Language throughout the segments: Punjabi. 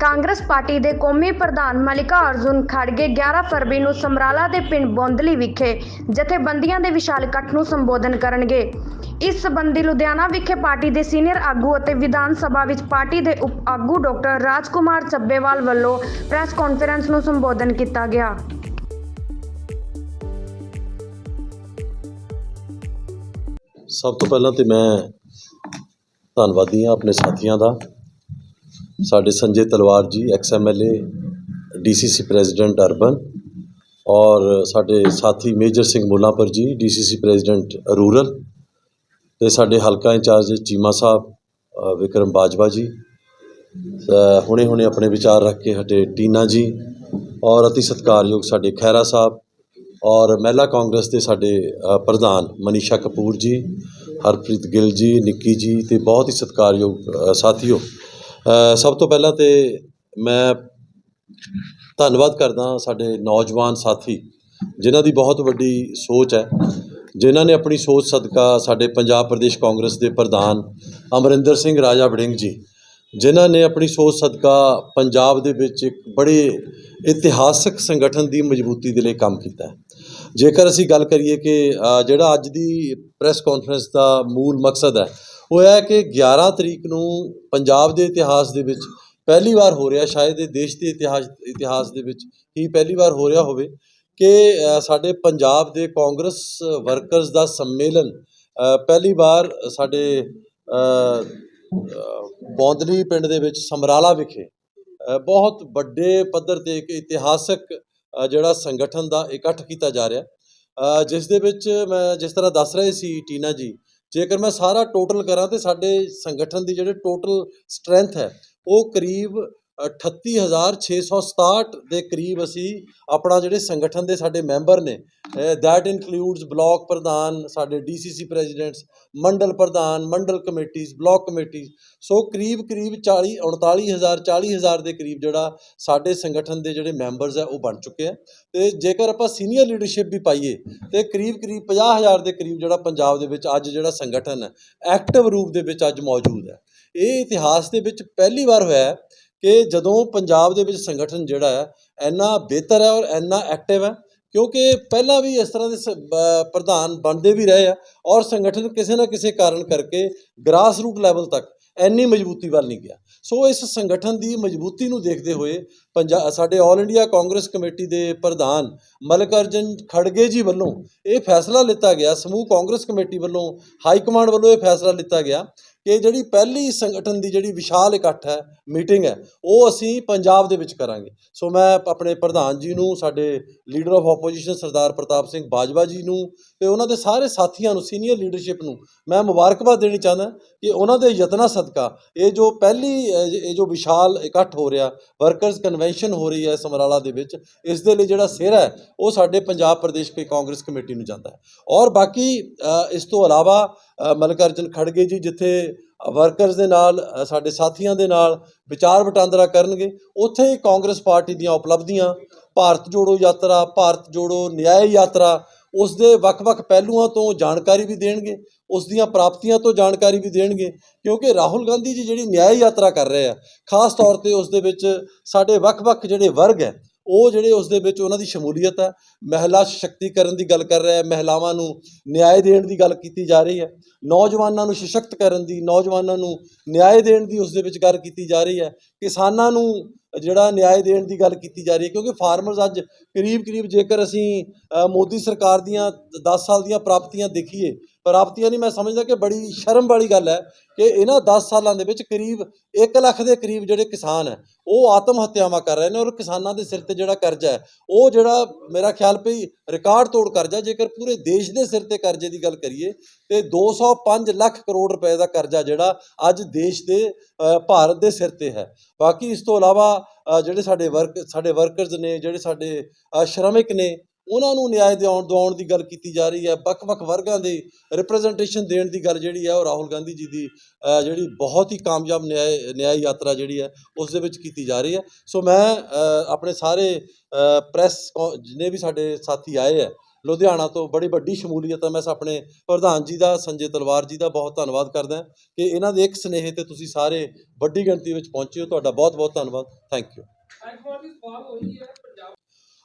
ਕਾਂਗਰਸ ਪਾਰਟੀ ਦੇ ਕੌਮੀ ਪ੍ਰਧਾਨ ਮਲਿਕਾ ਅਰਜੁਨ ਖੜਗੇ 11 ਫਰਵਰੀ ਨੂੰ ਸਮਰਾਲਾ ਦੇ ਪਿੰਡ ਬੋਂਦਲੀ ਵਿਖੇ ਜਥੇਬੰਦੀਆਂ ਦੇ ਵਿਸ਼ਾਲ ਇਕੱਠ ਨੂੰ ਸੰਬੋਧਨ ਕਰਨਗੇ। ਇਸ ਸੰਬੰਧੀ ਲੁਧਿਆਣਾ ਵਿਖੇ ਪਾਰਟੀ ਦੇ ਸੀਨੀਅਰ ਆਗੂ ਅਤੇ ਵਿਧਾਨ ਸਭਾ ਵਿੱਚ ਪਾਰਟੀ ਦੇ ਉਪ ਆਗੂ ਡਾਕਟਰ ਰਾਜਕੁਮਾਰ ਚੱਬੇਵਾਲ ਵੱਲੋਂ ਪ੍ਰੈਸ ਕਾਨਫਰੰਸ ਨੂੰ ਸੰਬੋਧਨ ਕੀਤਾ ਗਿਆ। ਸਭ ਤੋਂ ਪਹਿਲਾਂ ਤੇ ਮੈਂ ਧੰਨਵਾਦੀ ਹਾਂ ਆਪਣੇ ਸਾਥੀਆਂ ਦਾ। ਸਾਡੇ Sanjay Talwar ji ex M L A D C C president urban ਔਰ ਸਾਡੇ ਸਾਥੀ Major Singh Mullanpur ji D C C president rural ਤੇ ਸਾਡੇ ਹਲਕਾ ਇੰਚਾਰਜ ਚੀਮਾ ਸਾਹਿਬ ਵਿਕਰਮ ਬਾਜਵਾ ਜੀ ਹੁਣੇ ਹੁਣੇ ਆਪਣੇ ਵਿਚਾਰ ਰੱਖ ਕੇ ਹਟੇ ਟੀਨਾ ਜੀ ਔਰ ਅਤੀ ਸਤਿਕਾਰਯੋਗ ਸਾਡੇ ਖੈਰਾ ਸਾਹਿਬ ਔਰ ਮਹਿਲਾ ਕਾਂਗਰਸ ਦੇ ਸਾਡੇ ਪ੍ਰਧਾਨ ਮਨੀਸ਼ਾ ਕਪੂਰ ਜੀ, ਹਰਪ੍ਰੀਤ ਗਿੱਲ ਜੀ, ਨਿੱਕੀ ਜੀ ਤੇ ਬਹੁਤ ਹੀ ਸਤਿਕਾਰਯੋਗ ਸਾਥੀਓ ਸਭ ਤੋਂ ਪਹਿਲਾਂ ਤੇ ਮੈਂ ਧੰਨਵਾਦ ਕਰਦਾ ਸਾਡੇ ਨੌਜਵਾਨ ਸਾਥੀ, ਜਿਨ੍ਹਾਂ ਦੀ ਬਹੁਤ ਵੱਡੀ ਸੋਚ ਹੈ, ਜਿਨ੍ਹਾਂ ਨੇ ਆਪਣੀ ਸੋਚ ਸਦਕਾ ਸਾਡੇ ਪੰਜਾਬ ਪ੍ਰਦੇਸ਼ ਕਾਂਗਰਸ ਦੇ ਪ੍ਰਧਾਨ ਅਮਰਿੰਦਰ ਸਿੰਘ ਰਾਜਾ ਵੜਿੰਗ ਜੀ, ਜਿਨ੍ਹਾਂ ਨੇ ਆਪਣੀ ਸੋਚ ਸਦਕਾ ਪੰਜਾਬ ਦੇ ਵਿੱਚ ਇੱਕ ਬੜੇ ਇਤਿਹਾਸਕ ਸੰਗਠਨ ਦੀ ਮਜ਼ਬੂਤੀ ਦੇ ਲਈ ਕੰਮ ਕੀਤਾ ਜੇਕਰ ਅਸੀਂ ਗੱਲ ਕਰੀਏ ਕਿ ਜਿਹੜਾ ਅੱਜ ਦੀ ਪ੍ਰੈਸ ਕਾਨਫਰੰਸ ਦਾ ਮੂਲ ਮਕਸਦ ਹੈ ਹੋਇਆ ਕਿ 11 ਤਰੀਕ ਨੂੰ ਪੰਜਾਬ ਦੇ ਇਤਿਹਾਸ ਦੇ ਵਿੱਚ ਪਹਿਲੀ ਵਾਰ ਹੋ ਰਿਹਾ ਸ਼ਾਇਦ ਇਹ ਦੇਸ਼ ਦੇ ਇਤਿਹਾਸ ਇਤਿਹਾਸ ਦੇ ਵਿੱਚ ਹੀ ਪਹਿਲੀ ਵਾਰ ਹੋ ਰਿਹਾ ਹੋਵੇ ਕਿ ਸਾਡੇ ਪੰਜਾਬ ਦੇ ਕਾਂਗਰਸ ਵਰਕਰਸ ਦਾ ਸੰਮੇਲਨ ਪਹਿਲੀ ਵਾਰ ਸਾਡੇ ਅ, ਬੌਂਦਲੀ ਪਿੰਡ ਦੇ ਵਿੱਚ ਸਮਰਾਲਾ ਵਿਖੇ ਬਹੁਤ ਵੱਡੇ ਪੱਧਰ ਤੇ ਇੱਕ ਇਤਿਹਾਸਕ ਜਿਹੜਾ ਸੰਗਠਨ ਦਾ ਇਕੱਠ ਕੀਤਾ ਜਾ ਰਿਹਾ। ਜਿਸ ਦੇ ਵਿੱਚ ਮੈਂ ਜਿਸ ਤਰ੍ਹਾਂ ਦੱਸ ਰਹੇ ਸੀ ਟੀਨਾ ਜੀ ਜੇਕਰ ਮੈਂ ਸਾਰਾ ਟੋਟਲ ਕਰਾਂ ਤੇ ਸਾਡੇ ਸੰਗਠਨ ਦੀ ਜਿਹੜੇ ਟੋਟਲ ਸਟਰੈਂਥ ਹੈ, ਉਹ ਕਰੀਬ 38667 ਦੇ ਕਰੀਬ ਅਸੀਂ ਆਪਣਾ ਜਿਹੜੇ ਸੰਗਠਨ ਦੇ ਸਾਡੇ ਮੈਂਬਰ ਨੇ ਦੈਟ ਇਨਕਲੂਡਸ ਬਲਾਕ ਪ੍ਰਧਾਨ, ਸਾਡੇ ਡੀਸੀਸੀ ਪ੍ਰੈਜ਼ੀਡੈਂਟਸ ਮੰਡਲ ਪ੍ਰਧਾਨ, ਮੰਡਲ ਕਮੇਟੀਜ਼, ਬਲਾਕ ਕਮੇਟੀਜ਼, ਸੋ ਕਰੀਬ ਕਰੀਬ 40 39000 40000 ਦੇ ਕਰੀਬ ਜਿਹੜਾ ਸਾਡੇ ਸੰਗਠਨ ਦੇ ਜਿਹੜੇ ਮੈਂਬਰਸ ਹੈ ਉਹ ਬਣ ਚੁੱਕੇ ਆ। ਤੇ ਜੇਕਰ ਆਪਾਂ ਸੀਨੀਅਰ ਲੀਡਰਸ਼ਿਪ ਵੀ ਪਾਈਏ, ਤੇ ਕਰੀਬ ਕਰੀਬ 50000 ਦੇ ਕਰੀਬ ਜਿਹੜਾ ਪੰਜਾਬ ਦੇ ਵਿੱਚ ਅੱਜ ਜਿਹੜਾ ਸੰਗਠਨ ਹੈ ਐਕਟਿਵ ਰੂਪ ਦੇ ਵਿੱਚ ਅੱਜ ਮੌਜੂਦ ਹੈ। ਇਹ ਇਤਿਹਾਸ ਦੇ ਵਿੱਚ ਪਹਿਲੀ ਵਾਰ ਹੋਇਆ ਹੈ ਕਿ ਜਦੋਂ ਪੰਜਾਬ ਦੇ ਵਿੱਚ ਸੰਗਠਨ ਜਿਹੜਾ ਹੈ, ਇੰਨਾ ਬਿਹਤਰ ਹੈ ਔਰ ਇੰਨਾ ਐਕਟਿਵ ਹੈ, ਕਿਉਂਕਿ ਪਹਿਲਾਂ ਵੀ ਇਸ ਤਰ੍ਹਾਂ ਦੇ ਸ- ਪ੍ਰਧਾਨ ਬਣਦੇ ਵੀ ਰਹੇ ਆ ਔਰ ਸੰਗਠਨ ਕਿਸੇ ਨਾ ਕਿਸੇ ਕਾਰਨ ਕਰਕੇ ਗ੍ਰਾਸ ਰੂਟ ਲੈਵਲ ਤੱਕ ਇੰਨੀ ਮਜ਼ਬੂਤੀ ਵੱਲ ਨਹੀਂ ਗਿਆ। ਸੋ ਇਸ ਸੰਗਠਨ ਦੀ ਮਜ਼ਬੂਤੀ ਨੂੰ ਦੇਖਦੇ ਹੋਏ ਪੰਜਾ ਸਾਡੇ ਆਲ ਇੰਡੀਆ ਕਾਂਗਰਸ ਕਮੇਟੀ ਦੇ ਪ੍ਰਧਾਨ ਮਲਿਕ ਅਰਜਨ ਖੜਗੇ ਜੀ ਵੱਲੋਂ ਇਹ ਫੈਸਲਾ ਲਿੱਤਾ ਗਿਆ, ਸਮੂਹ ਕਾਂਗਰਸ ਕਮੇਟੀ ਵੱਲੋਂ ਹਾਈ ਕਮਾਂਡ ਵੱਲੋਂ ਇਹ ਫੈਸਲਾ ਲਿੱਤਾ ਗਿਆ ਕਿ ਜਿਹੜੀ ਪਹਿਲੀ ਸੰਗਠਨ ਦੀ ਜਿਹੜੀ ਵਿਸ਼ਾਲ ਇਕੱਠ ਹੈ ਮੀਟਿੰਗ ਹੈ ਉਹ ਅਸੀਂ ਪੰਜਾਬ ਦੇ ਵਿੱਚ ਕਰਾਂਗੇ। ਸੋ ਮੈਂ ਆਪਣੇ ਪ੍ਰਧਾਨ ਜੀ ਨੂੰ ਸਾਡੇ leader of opposition Sardar Partap Singh Bajwa ji ਨੂੰ ਤੇ ਉਹਨਾਂ ਦੇ ਸਾਰੇ ਸਾਥੀਆਂ ਨੂੰ ਸੀਨੀਅਰ ਲੀਡਰਸ਼ਿਪ ਨੂੰ ਮੈਂ ਮੁਬਾਰਕਬਾਦ ਦੇਣੀ ਚਾਹੁੰਦਾ ਕਿ ਉਹਨਾਂ ਦੇ ਯਤਨਾਂ ਸਦਕਾ ਇਹ ਜੋ ਪਹਿਲੀ ਇਹ ਜੋ ਵਿਸ਼ਾਲ ਇਕੱਠ ਹੋ ਰਿਹਾ ਵਰਕਰਸ ਕਨਵੈਨਸ਼ਨ ਹੋ ਰਹੀ ਹੈ ਸਮਰਾਲਾ ਦੇ ਵਿੱਚ ਇਸ ਦੇ ਲਈ ਜਿਹੜਾ ਸਿਹਰਾ ਹੈ ਉਹ ਸਾਡੇ ਪੰਜਾਬ ਪ੍ਰਦੇਸ਼ ਕੇ ਕਾਂਗਰਸ ਕਮੇਟੀ ਨੂੰ ਜਾਂਦਾ ਹੈ। ਔਰ ਬਾਕੀ ਇਸ ਤੋਂ ਇਲਾਵਾ ਅ, ਮੱਲਿਕਾਰਜੁਨ ਖੜਗੇ ਜੀ ਜਿੱਥੇ ਵਰਕਰਸ ਦੇ ਨਾਲ ਸਾਡੇ ਸਾਥੀਆਂ ਦੇ ਨਾਲ ਵਿਚਾਰ ਵਟਾਂਦਰਾ ਕਰਨਗੇ। ਉੱਥੇ ਹੀ ਕਾਂਗਰਸ ਪਾਰਟੀ ਦੀਆਂ ਉਪਲਬਧੀਆਂ, ਭਾਰਤ ਜੋੜੋ ਯਾਤਰਾ, ਭਾਰਤ ਜੋੜੋ ਨਿਆਂ ਯਾਤਰਾ, ਉਸ ਦੇ ਵੱਖ-ਵੱਖ ਪਹਿਲੂਆਂ ਤੋਂ ਜਾਣਕਾਰੀ ਵੀ ਦੇਣਗੇ, ਉਸ ਦੀਆਂ ਪ੍ਰਾਪਤੀਆਂ ਤੋਂ ਜਾਣਕਾਰੀ ਵੀ ਦੇਣਗੇ, ਕਿਉਂਕਿ ਰਾਹੁਲ ਗਾਂਧੀ ਜੀ ਜਿਹੜੀ ਨਿਆਂ ਯਾਤਰਾ ਕਰ ਰਹੇ ਆ, ਖਾਸ ਤੌਰ ਤੇ ਉਸ ਦੇ ਵਿੱਚ ਸਾਡੇ ਵੱਖ-ਵੱਖ ਜਿਹੜੇ ਵਰਗ ਹੈ ਉਹ ਜਿਹੜੇ ਉਸ ਦੇ ਵਿੱਚ ਉਹਨਾਂ ਦੀ ਸ਼ਮੂਲੀਅਤ ਹੈ ਮਹਿਲਾ ਸ਼ਕਤੀਕਰਨ ਦੀ ਗੱਲ ਕਰ ਰਿਹਾ ਹੈ, ਮਹਿਲਾਵਾਂ ਨੂੰ ਨਿਆਂ ਦੇਣ ਦੀ ਗੱਲ ਕੀਤੀ ਜਾ ਰਹੀ ਹੈ, ਨੌਜਵਾਨਾਂ ਨੂੰ ਸਸ਼ਕਤ ਕਰਨ ਦੀ, ਨੌਜਵਾਨਾਂ ਨੂੰ ਨਿਆਂ ਦੇਣ ਦੀ ਉਸ ਦੇ ਵਿੱਚ ਗੱਲ ਕੀਤੀ ਜਾ ਰਹੀ ਹੈ, ਕਿਸਾਨਾਂ ਨੂੰ ਜਿਹੜਾ ਨਿਆਂ ਦੇਣ ਦੀ ਗੱਲ ਕੀਤੀ ਜਾ ਰਹੀ ਹੈ, ਕਿਉਂਕਿ ਫਾਰਮਰਸ ਅੱਜ ਕਰੀਬ ਕਰੀਬ ਜੇਕਰ ਅਸੀਂ ਮੋਦੀ ਸਰਕਾਰ ਦੀਆਂ 10 ਸਾਲ ਦੀਆਂ ਪ੍ਰਾਪਤੀਆਂ ਦੇਖੀਏ ਪ੍ਰਾਪਤੀਆਂ ਨਹੀਂ, ਮੈਂ ਸਮਝਦਾ ਕਿ ਬੜੀ ਸ਼ਰਮ ਵਾਲੀ ਗੱਲ ਹੈ ਕਿ ਇਹਨਾਂ 10 ਸਾਲਾਂ ਦੇ ਵਿੱਚ ਕਰੀਬ 1 ਲੱਖ ਦੇ ਕਰੀਬ ਜਿਹੜੇ ਕਿਸਾਨ ਹੈ, ਉਹ ਆਤਮ ਹੱਤਿਆਵਾਂ ਕਰ ਰਹੇ ਨੇ ਔਰ ਕਿਸਾਨਾਂ ਦੇ ਸਿਰ ਤੇ ਜਿਹੜਾ ਕਰਜ਼ਾ ਹੈ, ਉਹ ਜਿਹੜਾ ਮੇਰਾ ਖਿਆਲ ਪਈ ਰਿਕਾਰਡ ਤੋੜ ਕਰਜ਼ਾ, ਜੇਕਰ ਪੂਰੇ ਦੇਸ਼ ਦੇ ਸਿਰ ਤੇ ਕਰਜ਼ੇ ਦੀ ਗੱਲ ਕਰੀਏ, ਤੇ 205 ਲੱਖ ਕਰੋੜ ਰੁਪਏ ਦਾ ਕਰਜ਼ਾ ਜਿਹੜਾ ਅੱਜ ਦੇਸ਼ ਦੇ ਭਾਰਤ ਦੇ ਸਿਰ ਤੇ ਹੈ। ਬਾਕੀ ਇਸ ਤੋਂ ਇਲਾਵਾ ਜਿਹੜੇ ਸਾਡੇ ਵਰਕ, ਸਾਡੇ ਵਰਕਰਜ਼ ਨੇ, ਜਿਹੜੇ ਸਾਡੇ ਸ਼੍ਰਮਿਕ ਨੇ ਉਹਨਾਂ ਨੂੰ ਨਿਆਂ ਦਿਵਾਉਣ ਦਿਵਾਉਣ ਦੀ ਗੱਲ ਕੀਤੀ ਜਾ ਰਹੀ ਹੈ। ਵੱਖ-ਵੱਖ ਵਰਗਾਂ ਦੇ ਰਿਪਰੈਜ਼ੈਂਟੇਸ਼ਨ ਦੇਣ ਦੀ ਗੱਲ ਜਿਹੜੀ ਹੈ ਉਹ ਰਾਹੁਲ ਗਾਂਧੀ ਜੀ ਦੀ ਜਿਹੜੀ ਬਹੁਤ ਹੀ ਕਾਮਯਾਬ ਨਿਆਂ ਨਿਆਂ ਯਾਤਰਾ ਜਿਹੜੀ ਹੈ, ਉਸ ਦੇ ਵਿੱਚ ਕੀਤੀ ਜਾ ਰਹੀ ਹੈ। ਸੋ ਮੈਂ ਆਪਣੇ ਸਾਰੇ ਪ੍ਰੈਸ ਜਿੰਨੇ ਵੀ ਸਾਡੇ ਸਾਥੀ ਆਏ ਹੈ, ਲੁਧਿਆਣਾ ਤੋਂ ਬੜੀ ਵੱਡੀ ਸ਼ਮੂਲੀਅਤ ਹੈ। ਮੈਂ ਆਪਣੇ ਪ੍ਰਧਾਨ ਜੀ ਦਾ, ਸੰਜੇ ਤਲਵਾਰ ਜੀ ਦਾ ਬਹੁਤ ਧੰਨਵਾਦ ਕਰਦਾ ਕਿ ਇਹਨਾਂ ਦੇ ਇੱਕ ਸਨੇਹ ਤੇ ਤੁਸੀਂ ਸਾਰੇ ਵੱਡੀ ਗਿਣਤੀ ਵਿੱਚ ਪਹੁੰਚੇ ਹੋ। ਤੁਹਾਡਾ ਬਹੁਤ ਬਹੁਤ ਧੰਨਵਾਦ ਥੈਂਕ ਯੂ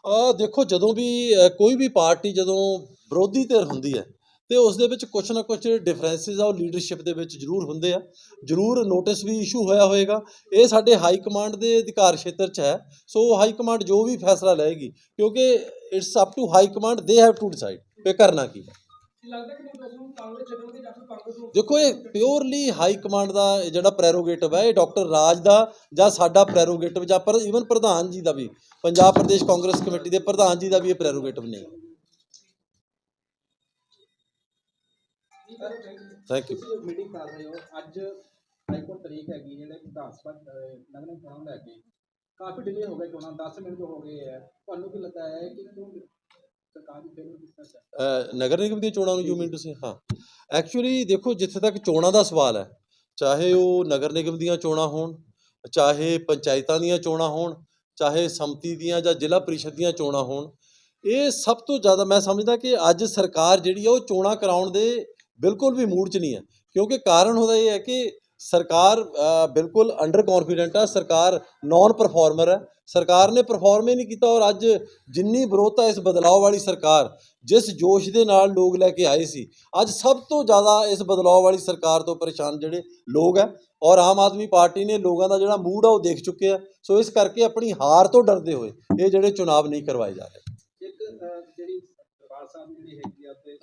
ਆ ਦੇਖੋ ਜਦੋਂ ਵੀ ਕੋਈ ਵੀ ਪਾਰਟੀ ਜਦੋਂ ਵਿਰੋਧੀ ਧਿਰ ਹੁੰਦੀ ਹੈ, ਤੇ ਉਸ ਦੇ ਵਿੱਚ ਕੁਝ ਨਾ ਕੁਝ ਡਿਫਰੈਂਸਿਸ ਆ, ਉਹ ਲੀਡਰਸ਼ਿਪ ਦੇ ਵਿੱਚ ਜ਼ਰੂਰ ਹੁੰਦੇ ਆ। ਜ਼ਰੂਰ ਨੋਟਿਸ ਵੀ ਇਸ਼ੂ ਹੋਇਆ ਹੋਏਗਾ। ਇਹ ਸਾਡੇ ਹਾਈ ਕਮਾਂਡ ਦੇ ਅਧਿਕਾਰ ਖੇਤਰ 'ਚ ਹੈ। ਸੋ ਹਾਈ ਕਮਾਂਡ ਜੋ ਵੀ ਫੈਸਲਾ ਲਏਗੀ, ਕਿਉਂਕਿ it's up to high command they have to decide ਕਿ ਕਰਨਾ ਕੀ ਹੈ। ਦੇਖੋ ਇਹ ਪਿਓਰਲੀ ਹਾਈ ਕਮਾਂਡ ਦਾ ਜਿਹੜਾ ਪ੍ਰੈਰੋਗੇਟਿਵ ਹੈ ਇਹ ਡਾਕਟਰ ਰਾਜ ਦਾ ਜਾਂ ਸਾਡਾ ਪ੍ਰੈਰੋਗੇਟਿਵ ਜਾਂ ਪਰ ਇਵਨ ਪ੍ਰਧਾਨ ਜੀ ਦਾ ਵੀ। ਪੰਜਾਬ ਪ੍ਰਦੇਸ਼ ਕਾਂਗਰਸ ਕਮੇਟੀ ਦੇ ਪ੍ਰਧਾਨ ਜੀ ਦਾ ਵੀ ਇਹ ਪ੍ਰੈਰੋਗੇਟਿਵ ਨਹੀਂ। ਥੈਂਕ ਯੂ ਮੀਟਿੰਗ ਕਰ ਰਹੇ ਹੋ। ਅੱਜ ਹਾਈ ਕੋਰਟ ਤਰੀਕ ਹੈਗੀ ਜਿਹੜੇ ਵਿਧਾਨ ਸਭਾ ਨਿਗਮ ਚੋਣਾਂ ਲੈ ਕੇ। ਕਾਫੀ ਡਿਲੇ ਹੋ ਗਏ ਚੋਣਾਂ 10 ਮਿੰਟ ਹੋ ਗਏ ਹੈ ਤੁਹਾਨੂੰ ਕੀ ਲੱਗਦਾ ਹੈ ਕਿ ਨਗਰ ਨਿਗਮ ਦੀਆਂ ਚੋਣਾਂ ਨੂੰ ਯੂ ਮੀਨ ਤੁਸੀਂ, ਹਾਂ। ਐਕਚੁਅਲੀ ਦੇਖੋ, ਜਿੱਥੇ ਤੱਕ ਚੋਣਾਂ ਦਾ ਸਵਾਲ ਹੈ, ਚਾਹੇ ਉਹ ਨਗਰ ਨਿਗਮ ਦੀਆਂ ਚੋਣਾਂ ਹੋਣ, ਚਾਹੇ ਪੰਚਾਇਤਾਂ ਦੀਆਂ ਚੋਣਾਂ ਹੋਣ, ਚਾਹੇ ਸੰਮਤੀ ਦੀਆਂ ਜਾਂ ਜ਼ਿਲ੍ਹਾ ਪ੍ਰੀਸ਼ਦ ਦੀਆਂ ਚੋਣਾਂ ਹੋਣ, ਇਹ ਸਭ ਤੋਂ ਜ਼ਿਆਦਾ ਮੈਂ ਸਮਝਦਾ ਕਿ ਅੱਜ ਸਰਕਾਰ ਜਿਹੜੀ ਆ ਉਹ ਚੋਣਾਂ ਕਰਾਉਣ ਦੇ ਬਿਲਕੁਲ ਵੀ ਮੂਡ 'ਚ ਨਹੀਂ ਹੈ। ਕਿਉਂਕਿ ਕਾਰਨ ਉਹਦਾ ਇਹ ਹੈ ਕਿ ਸਰਕਾਰ ਬਿਲਕੁਲ ਅੰਡਰ ਕੌਨਫੀਡੈਂਟ ਆ, ਸਰਕਾਰ ਨਾਨ ਪਰਫਾਰਮਰ ਹੈ ਸਰਕਾਰ ਨੇ ਪਰਫਾਰਮ ਹੀ ਨਹੀਂ ਕੀਤਾ ਔਰ ਅੱਜ ਜਿੰਨੀ ਵਿਰੋਧਤਾ ਇਸ ਬਦਲਾਅ ਵਾਲੀ ਸਰਕਾਰ, ਜਿਸ ਜੋਸ਼ ਦੇ ਨਾਲ ਲੋਕ ਲੈ ਕੇ ਆਏ ਸੀ, ਅੱਜ ਸਭ ਤੋਂ ਜ਼ਿਆਦਾ ਇਸ ਬਦਲਾਅ ਵਾਲੀ ਸਰਕਾਰ ਤੋਂ ਪਰੇਸ਼ਾਨ ਜਿਹੜੇ ਲੋਕ ਹੈ ਔਰ ਆਮ ਆਦਮੀ ਪਾਰਟੀ ਨੇ ਲੋਕਾਂ ਦਾ ਜਿਹੜਾ ਮੂਡ ਆ ਉਹ ਦੇਖ ਚੁੱਕੇ ਆ। ਸੋ ਇਸ ਕਰਕੇ ਆਪਣੀ ਹਾਰ ਤੋਂ ਡਰਦੇ ਹੋਏ ਇਹ ਜਿਹੜੇ ਚੁਣਾਵ ਨਹੀਂ ਕਰਵਾਏ ਜਾ ਰਹੇ। ਇੱਕ ਜਿਹੜੀ ਦਰਬਾਰ ਸਾਹਿਬ ਜਿਹੜੀ ਹੈਗੀ ਆ ਉੱਤੇ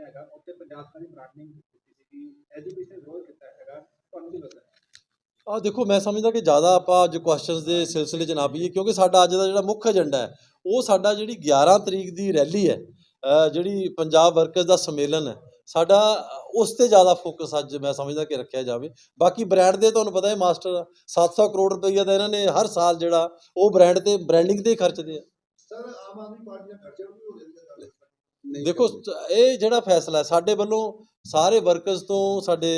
ਹੈਗਾ ਉੱਤੇ ਪੰਜਾਬ ਦੀ ਬ੍ਰਾਂਡਿੰਗ ਕੀਤੀ ਸੀਗੀ ਐਜੂਕੇਸ਼ਨ ਰੋਲ ਤੁਹਾਨੂੰ ਕੀ ਲੱਗਦਾ ਹੈ ਆ ਦੇਖੋ ਮੈਂ ਸਮਝਦਾ ਕਿ ਜ਼ਿਆਦਾ ਆਪਾਂ ਅੱਜ ਕੁਐਸਚਨਸ ਦੇ ਸਿਲਸਿਲੇ 'ਚ ਨਾ ਪਈਏ ਕਿਉਂਕਿ ਸਾਡਾ ਅੱਜ ਦਾ ਜਿਹੜਾ ਮੁੱਖ ਏਜੰਡਾ ਹੈ ਉਹ ਸਾਡਾ ਜਿਹੜੀ 11 ਤਰੀਕ ਦੀ ਰੈਲੀ ਹੈ ਜਿਹੜੀ ਪੰਜਾਬ ਵਰਕਰਸ ਦਾ ਸੰਮੇਲਨ ਹੈ ਸਾਡਾ ਉਸ ਤੇ ਜ਼ਿਆਦਾ ਫੋਕਸ ਅੱਜ ਮੈਂ ਸਮਝਦਾ ਕਿ ਰੱਖਿਆ ਜਾਵੇ। ਬਾਕੀ ਬ੍ਰਾਂਡ ਦੇ ਤੁਹਾਨੂੰ ਪਤਾ ਹੈ ਮਾਸਟਰ 700 ਕਰੋੜ ਰੁਪਈਆ ਦਾ ਇਹਨਾਂ ਨੇ ਹਰ ਸਾਲ ਜਿਹੜਾ ਉਹ ਬ੍ਰਾਂਡ ਤੇ ਬ੍ਰਾਂਡਿੰਗ ਤੇ ਖਰਚਦੇ ਆ। ਸਰ ਆਮ ਆਦਮੀ ਪਾਰਟੀ ਦਾ ਖਰਚਾ ਵੀ ਹੋ ਹੈ ਦੇਖੋ ਇਹ ਜਿਹੜਾ ਫੈਸਲਾ ਸਾਡੇ ਵੱਲੋਂ ਸਾਰੇ ਵਰਕਰਸ ਤੋਂ ਸਾਡੇ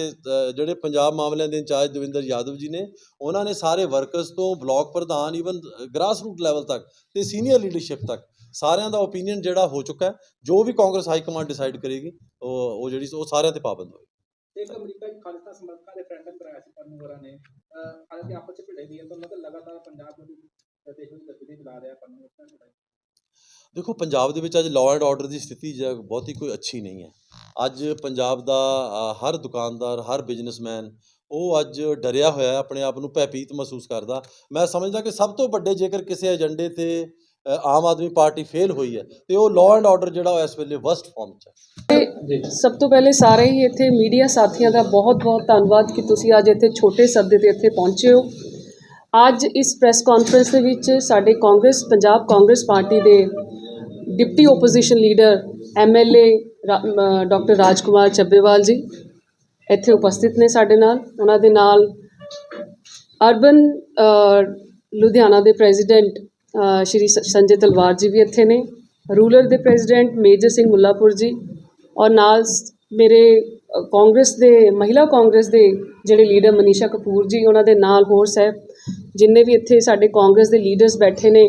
ਜਿਹੜੇ ਪੰਜਾਬ ਮਾਮਲਿਆਂ ਦੇ ਇੰਚਾਰਜ ਦਵਿੰਦਰ ਯਾਦਵ ਜੀ ਨੇ, ਉਹਨਾਂ ਨੇ ਸਾਰੇ ਵਰਕਰਸ ਤੋਂ ਬਲਾਕ ਪ੍ਰਧਾਨ ਈਵਨ ਗ੍ਰਾਸ ਰੂਟ ਲੈਵਲ ਤੱਕ ਤੇ ਸੀਨੀਅਰ ਲੀਡਰਸ਼ਿਪ ਤੱਕ ਸਾਰਿਆਂ ਦਾ ਓਪੀਨੀਅਨ ਜਿਹੜਾ ਹੋ ਚੁੱਕਾ ਹੈ, ਜੋ ਵੀ ਕਾਂਗਰਸ ਹਾਈ ਕਮਾਂਡ ਡਿਸਾਈਡ ਕਰੇਗੀ, ਉਹ ਉਹ ਜਿਹੜੀ ਉਹ ਸਾਰਿਆਂ ਤੇ ਪਾਬੰਦ ਹੋਏਗੀ। ਇੱਕ ਅਮਰੀਕਾ ਵਿੱਚ ਖਾਲਿਸਤਾਨ ਸਮਰਥਕਾਂ ਦੇ ਫਰੈਂਡਮ ਕਰਾਇਆ ਸੀ ਪੰਨੂ ਵਰਾ ਨੇ। ਹਾਲਾਂਕਿ ਆਪਸ ਵਿੱਚ ਭਿੜੇ ਵੀ ਹੈ ਤਾਂ ਉਹਨਾਂ ਦਾ ਲਗਾਤਾਰ ਪੰਜਾਬ ਨੂੰ ਦੇਸ਼ ਵਿੱਚ ਗਤੀਵਿਧੀ ਚਲਾ ਰਿਹਾ ਪੰਨੂ ਉਸ ਤਰ੍ਹਾਂ ਦੇਖੋ, ਪੰਜਾਬ ਦੇ ਵਿੱਚ ਅੱਜ ਲਾਅ ਐਂਡ ਆਰਡਰ ਦੀ ਸਥਿਤੀ ਜ ਬਹੁਤੀ ਕੋਈ ਅੱਛੀ ਨਹੀਂ ਹੈ। ਅੱਜ ਪੰਜਾਬ ਦਾ ਹਰ ਦੁਕਾਨਦਾਰ, ਹਰ ਬਿਜ਼ਨਸਮੈਨ ਉਹ ਅੱਜ ਡਰਿਆ ਹੋਇਆ ਆਪਣੇ ਆਪ ਨੂੰ ਭੈਪੀਤ ਮਹਿਸੂਸ ਕਰਦਾ। ਮੈਂ ਸਮਝਦਾ ਕਿ ਸਭ ਤੋਂ ਵੱਡੇ ਜੇਕਰ ਕਿਸੇ ਏਜੰਡੇ ਤੇ ਆਮ ਆਦਮੀ ਪਾਰਟੀ ਫੇਲ ਹੋਈ ਹੈ, ਤੇ ਉਹ ਲਾਅ ਐਂਡ ਆਰਡਰ ਜਿਹੜਾ ਉਹ ਇਸ ਵੇਲੇ ਵਰਸਟ ਫਾਰਮ 'ਚ ਹੈ। ਸਭ ਤੋਂ ਪਹਿਲੇ ਸਾਰੇ ਹੀ ਇੱਥੇ ਮੀਡੀਆ ਸਾਥੀਆਂ ਦਾ ਬਹੁਤ-ਬਹੁਤ ਧੰਨਵਾਦ ਕਿ ਤੁਸੀਂ ਅੱਜ ਇੱਥੇ ਛੋਟੇ ਸੱਦੇ ਤੇ ਇੱਥੇ ਪਹੁੰਚੇ ਹੋ। ਅੱਜ ਇਸ ਪ੍ਰੈਸ ਕਾਨਫਰੰਸ ਦੇ ਵਿੱਚ ਸਾਡੇ ਕਾਂਗਰਸ, ਪੰਜਾਬ ਕਾਂਗਰਸ ਪਾਰਟੀ ਦੇ deputy opposition leader MLA doctor Rajkumar Chabbewal ji ਇੱਥੇ ਉਪਸਥਿਤ ਨੇ ਸਾਡੇ ਨਾਲ। ਉਹਨਾਂ ਦੇ ਨਾਲ ਅਰਬਨ ਲੁਧਿਆਣਾ ਦੇ ਪ੍ਰੈਜ਼ੀਡੈਂਟ ਸ਼੍ਰੀ ਸ- ਸੰਜੇ ਤਲਵਾਰ ਜੀ ਵੀ ਇੱਥੇ ਨੇ ਰੂਰਲ ਦੇ ਪ੍ਰੈਜ਼ੀਡੈਂਟ ਮੇਜਰ ਸਿੰਘ ਮੁੱਲਾਪੁਰ ਜੀ ਔਰ ਨਾਲ ਮੇਰੇ ਕਾਂਗਰਸ ਦੇ, ਮਹਿਲਾ ਕਾਂਗਰਸ ਦੇ ਜਿਹੜੇ ਲੀਡਰ ਮਨੀਸ਼ਾ ਕਪੂਰ ਜੀ, ਉਹਨਾਂ ਦੇ ਨਾਲ ਹੋਰ ਸਾਹਿਬ ਜਿੰਨੇ ਵੀ ਇੱਥੇ ਸਾਡੇ ਕਾਂਗਰਸ ਦੇ ਲੀਡਰਸ ਬੈਠੇ ਨੇ,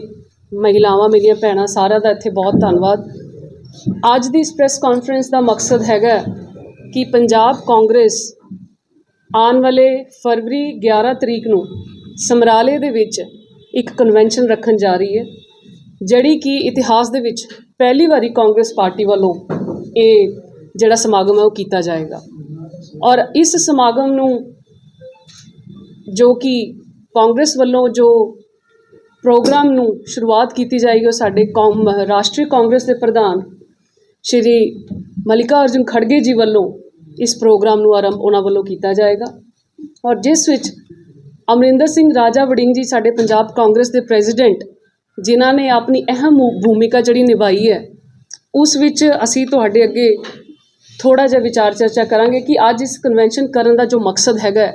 ਮਹਿਲਾਵਾਂ ਮੇਰੀਆਂ ਭੈਣਾਂ, ਸਾਰਿਆਂ ਦਾ ਇੱਥੇ ਬਹੁਤ ਧੰਨਵਾਦ। ਅੱਜ ਦੀ ਇਸ ਪ੍ਰੈਸ ਕਾਨਫਰੰਸ ਦਾ ਮਕਸਦ ਹੈਗਾ ਕਿ ਪੰਜਾਬ ਕਾਂਗਰਸ ਆਉਣ ਵਾਲੇ ਫਰਵਰੀ 11 ਤਰੀਕ ਨੂੰ ਸਮਰਾਲੇ ਦੇ ਵਿੱਚ ਇੱਕ ਕਨਵੈਨਸ਼ਨ ਰੱਖਣ ਜਾ ਰਹੀ ਹੈ, ਜਿਹੜੀ ਕਿ ਇਤਿਹਾਸ ਦੇ ਵਿੱਚ ਪਹਿਲੀ ਵਾਰੀ ਕਾਂਗਰਸ ਪਾਰਟੀ ਵੱਲੋਂ ਇਹ ਜਿਹੜਾ ਸਮਾਗਮ ਹੈ ਉਹ ਕੀਤਾ ਜਾਏਗਾ। ਔਰ ਇਸ ਸਮਾਗਮ ਨੂੰ ਜੋ ਕਿ ਕਾਂਗਰਸ ਵੱਲੋਂ ਜੋ ਪ੍ਰੋਗਰਾਮ ਨੂੰ ਸ਼ੁਰੂਆਤ ਕੀਤੀ ਜਾਏਗੀ, ਉਹ ਸਾਡੇ ਕੌਮ, ਰਾਸ਼ਟਰੀ ਕਾਂਗਰਸ ਦੇ ਪ੍ਰਧਾਨ ਸ਼੍ਰੀ ਮਲਿਕਾ ਅਰਜੁਨ ਖੜਗੇ ਜੀ ਵੱਲੋਂ ਇਸ ਪ੍ਰੋਗਰਾਮ ਨੂੰ ਆਰੰਭ ਉਹਨਾਂ ਵੱਲੋਂ ਕੀਤਾ ਜਾਏਗਾ। ਔਰ ਜਿਸ ਵਿੱਚ ਅਮਰਿੰਦਰ ਸਿੰਘ ਰਾਜਾ ਵੜਿੰਗ ਜੀ ਸਾਡੇ ਪੰਜਾਬ ਕਾਂਗਰਸ ਦੇ ਪ੍ਰੈਜ਼ੀਡੈਂਟ, ਜਿਨ੍ਹਾਂ ਨੇ ਆਪਣੀ ਅਹਿਮ ਭੂਮਿਕਾ ਜਿਹੜੀ ਨਿਭਾਈ ਹੈ, ਉਸ ਵਿੱਚ ਅਸੀਂ ਤੁਹਾਡੇ ਅੱਗੇ ਥੋੜਾ ਜਿਹਾ ਵਿਚਾਰ ਚਰਚਾ ਕਰਾਂਗੇ ਕਿ ਅੱਜ ਇਸ ਕਨਵੈਨਸ਼ਨ ਕਰਨ ਦਾ ਜੋ ਮਕਸਦ ਹੈਗਾ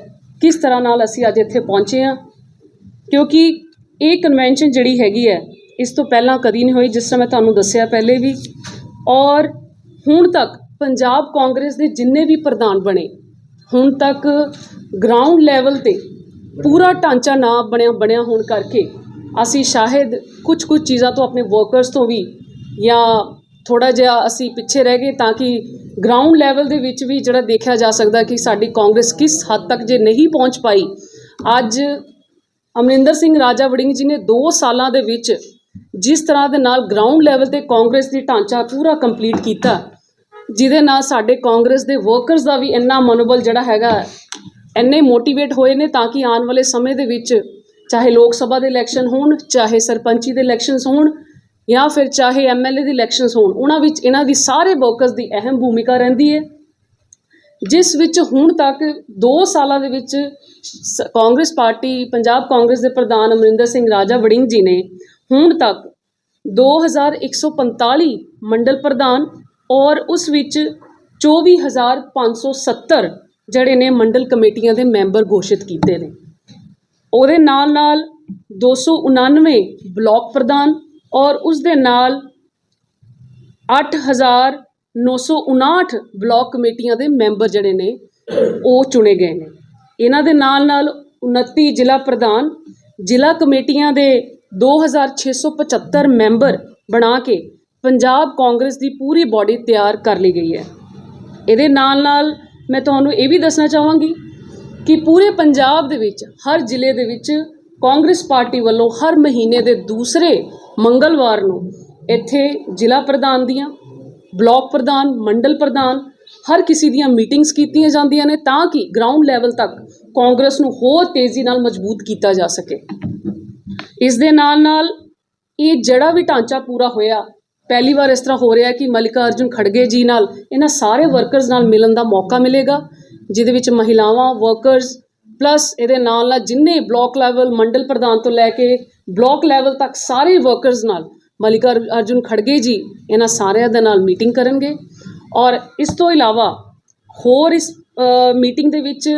ਕਿਸ ਤਰ੍ਹਾਂ ਨਾਲ ਅਸੀਂ ਅੱਜ ਇੱਥੇ ਪਹੁੰਚੇ ਹਾਂ ਕਿਉਂਕਿ ਇਹ ਕਨਵੈਨਸ਼ਨ ਜਿਹੜੀ ਹੈਗੀ ਹੈ, ਇਸ ਤੋਂ ਪਹਿਲਾਂ ਕਦੀ ਨਹੀਂ ਹੋਈ, ਜਿਸ ਤਰ੍ਹਾਂ ਮੈਂ ਤੁਹਾਨੂੰ ਦੱਸਿਆ ਪਹਿਲੇ ਵੀ। ਔਰ ਹੁਣ ਤੱਕ ਪੰਜਾਬ ਕਾਂਗਰਸ ਦੇ ਜਿੰਨੇ ਵੀ ਪ੍ਰਧਾਨ ਬਣੇ, ਹੁਣ ਤੱਕ ਗਰਾਊਂਡ ਲੈਵਲ ਤੇ ਪੂਰਾ ਢਾਂਚਾ ਨਾ ਬਣਿਆ ਬਣਿਆ ਹੋਣ ਕਰਕੇ ਅਸੀਂ ਸ਼ਾਇਦ ਕੁਝ ਕੁਝ ਚੀਜ਼ਾਂ ਤੋਂ ਆਪਣੇ ਵਰਕਰਸ ਤੋਂ ਵੀ ਜਾਂ ਥੋੜਾ ਜਿਹਾ ਅਸੀਂ ਪਿੱਛੇ ਰਹਿ ਗਏ ਤਾਂ ਕਿ ਗਰਾਊਂਡ ਲੈਵਲ ਦੇ ਵਿੱਚ ਵੀ ਜਿਹੜਾ ਦੇਖਿਆ ਜਾ ਸਕਦਾ ਕਿ ਸਾਡੀ ਕਾਂਗਰਸ ਕਿਸ ਹੱਦ ਤੱਕ ਜੇ ਨਹੀਂ ਪਹੁੰਚ ਪਾਈ, ਅੱਜ ਅਮਰਿੰਦਰ ਸਿੰਘ ਰਾਜਾ ਵੜਿੰਗ ਜੀ ਨੇ 2 ਸਾਲਾਂ ਦੇ ਵਿੱਚ ਜਿਸ ਤਰ੍ਹਾਂ ਦੇ ਨਾਲ ਗਰਾਊਂਡ ਲੈਵਲ ਤੇ ਕਾਂਗਰਸ ਦੀ ਢਾਂਚਾ ਪੂਰਾ ਕੰਪਲੀਟ ਕੀਤਾ, ਜਿਹਦੇ ਨਾਲ ਸਾਡੇ ਕਾਂਗਰਸ ਦੇ ਵਰਕਰਸ ਦਾ ਵੀ ਇੰਨਾ ਮਨੋਬਲ ਜਿਹੜਾ ਹੈਗਾ, ਇੰਨੇ ਮੋਟੀਵੇਟ ਹੋਏ ਨੇ ਤਾਂ ਕਿ ਆਉਣ ਵਾਲੇ ਸਮੇਂ ਦੇ ਵਿੱਚ ਚਾਹੇ ਲੋਕ ਸਭਾ ਦੇ ਇਲੈਕਸ਼ਨ ਹੋਣ, ਚਾਹੇ ਸਰਪੰਚੀ ਦੇ ਇਲੈਕਸ਼ਨਸ ਹੋਣ, ਜਾਂ ਫਿਰ ਚਾਹੇ ਐਮਐਲਏ ਦੇ ਇਲੈਕਸ਼ਨਸ ਹੋਣ, ਉਹਨਾਂ ਵਿੱਚ ਇਹਨਾਂ ਦੀ ਸਾਰੇ ਵਰਕਰਸ ਦੀ ਅਹਿਮ ਭੂਮਿਕਾ ਰਹਿੰਦੀ ਹੈ। ਜਿਸ ਵਿੱਚ ਹੁਣ ਤੱਕ ਦੋ ਸਾਲਾਂ ਦੇ ਵਿੱਚ ਸ- ਕਾਂਗਰਸ ਪਾਰਟੀ, ਪੰਜਾਬ ਕਾਂਗਰਸ ਦੇ ਪ੍ਰਧਾਨ ਅਮਰਿੰਦਰ ਸਿੰਘ ਰਾਜਾ ਵੜਿੰਗ ਜੀ ਨੇ ਹੁਣ ਤੱਕ 2145 ਮੰਡਲ ਪ੍ਰਧਾਨ ਔਰ ਉਸ ਵਿੱਚ 24570 ਜਿਹੜੇ ਨੇ ਮੰਡਲ ਕਮੇਟੀਆਂ ਦੇ ਮੈਂਬਰ ਘੋਸ਼ਿਤ ਕੀਤੇ ਨੇ। ਉਹਦੇ ਨਾਲ ਨਾਲ 299 ਬਲਾਕ ਪ੍ਰਧਾਨ ਔਰ ਉਸ ਦੇ ਨਾਲ 8959 ਬਲਾਕ ਕਮੇਟੀਆਂ ਦੇ ਮੈਂਬਰ ਜਿਹੜੇ ਨੇ, ਉਹ ਚੁਣੇ ਗਏ ਨੇ। ਇਹਨਾਂ ਦੇ ਨਾਲ ਨਾਲ 29 ਜ਼ਿਲ੍ਹਾ ਪ੍ਰਧਾਨ, ਜ਼ਿਲ੍ਹਾ ਕਮੇਟੀਆਂ ਦੇ 2675 ਮੈਂਬਰ ਬਣਾ ਕੇ ਪੰਜਾਬ ਕਾਂਗਰਸ ਦੀ ਪੂਰੀ ਬਾਡੀ ਤਿਆਰ ਕਰ ਲਈ ਗਈ ਹੈ। ਇਹਦੇ ਨਾਲ ਨਾਲ ਮੈਂ ਤੁਹਾਨੂੰ ਇਹ ਵੀ ਦੱਸਣਾ ਚਾਹਾਂਗੀ ਕਿ ਪੂਰੇ ਪੰਜਾਬ ਦੇ ਵਿੱਚ, ਹਰ ਜ਼ਿਲ੍ਹੇ ਦੇ ਵਿੱਚ ਕਾਂਗਰਸ ਪਾਰਟੀ ਵੱਲੋਂ ਹਰ ਮਹੀਨੇ ਦੇ ਦੂਸਰੇ ਮੰਗਲਵਾਰ ਨੂੰ ਇੱਥੇ ਜ਼ਿਲ੍ਹਾ ਪ੍ਰਧਾਨ ਦੀਆਂ ਬਲਾਕ ਪ੍ਰਧਾਨ, ਮੰਡਲ ਪ੍ਰਧਾਨ, ਹਰ ਕਿਸੇ ਦੀਆਂ ਮੀਟਿੰਗਸ ਕੀਤੀਆਂ ਜਾਂਦੀਆਂ ਨੇ ਤਾਂ ਕਿ ਗਰਾਊਂਡ ਲੈਵਲ ਤੱਕ ਕਾਂਗਰਸ ਨੂੰ ਹੋਰ ਤੇਜ਼ੀ ਨਾਲ ਮਜ਼ਬੂਤ ਕੀਤਾ ਜਾ ਸਕੇ। ਇਸ ਦੇ ਨਾਲ ਨਾਲ ਇਹ ਜਿਹੜਾ ਵੀ ਢਾਂਚਾ ਪੂਰਾ ਹੋਇਆ, ਪਹਿਲੀ ਵਾਰ ਇਸ ਤਰ੍ਹਾਂ ਹੋ ਰਿਹਾ ਕਿ ਮਲਿਕਾ ਅਰਜੁਨ ਖੜਗੇ ਜੀ ਨਾਲ ਇਹਨਾਂ ਸਾਰੇ ਵਰਕਰਸ ਨਾਲ ਮਿਲਣ ਦਾ ਮੌਕਾ ਮਿਲੇਗਾ, ਜਿਹਦੇ ਵਿੱਚ ਮਹਿਲਾਵਾਂ ਵਰਕਰਸ ਪਲੱਸ ਇਹਦੇ ਨਾਲ ਨਾਲ ਜਿੰਨੇ ਬਲਾਕ ਲੈਵਲ ਮੰਡਲ ਪ੍ਰਧਾਨ ਤੋਂ ਲੈ ਕੇ ਬਲਾਕ ਲੈਵਲ ਤੱਕ ਸਾਰੇ ਵਰਕਰਸ ਨਾਲ ਮਲਿਕਾ ਅਰਜੁਨ ਖੜਗੇ ਜੀ, ਇਹਨਾਂ ਸਾਰਿਆਂ ਦੇ ਨਾਲ ਮੀਟਿੰਗ ਕਰਨਗੇ। ਔਰ ਇਸ ਤੋਂ ਇਲਾਵਾ ਹੋਰ ਇਸ ਮੀਟਿੰਗ ਦੇ ਵਿੱਚ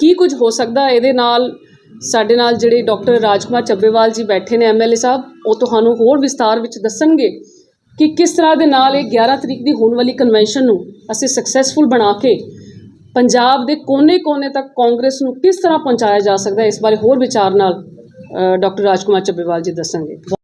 ਕੀ ਕੁਝ ਹੋ ਸਕਦਾ ਇਹਦੇ ਨਾਲ ਸਾਡੇ ਨਾਲ ਜਿਹੜੇ ਡਾਕਟਰ ਰਾਜਕੁਮਾਰ ਚੱਬੇਵਾਲ ਜੀ ਬੈਠੇ ਨੇ ਐਮਐਲਏ ਸਾਹਿਬ, ਉਹ ਤੁਹਾਨੂੰ ਹੋਰ ਵਿਸਤਾਰ ਵਿੱਚ ਦੱਸਣਗੇ ਕਿ ਕਿਸ ਤਰ੍ਹਾਂ ਦੇ ਨਾਲ ਇਹ 11 ਤਰੀਕ ਦੀ ਹੋਣ ਵਾਲੀ ਕਨਵੈਨਸ਼ਨ ਨੂੰ ਅਸੀਂ ਸਕਸੈਸਫੁਲ ਬਣਾ ਕੇ ਪੰਜਾਬ ਦੇ ਕੋਨੇ-ਕੋਨੇ ਤੱਕ ਕਾਂਗਰਸ ਨੂੰ ਕਿਸ ਤਰ੍ਹਾਂ ਪਹੁੰਚਾਇਆ ਜਾ ਸਕਦਾ ਇਸ ਬਾਰੇ ਹੋਰ ਵਿਚਾਰ ਨਾਲ ਡਾਕਟਰ ਰਾਜਕੁਮਾਰ ਚੱਬੇਵਾਲ ਜੀ ਦੱਸਣਗੇ।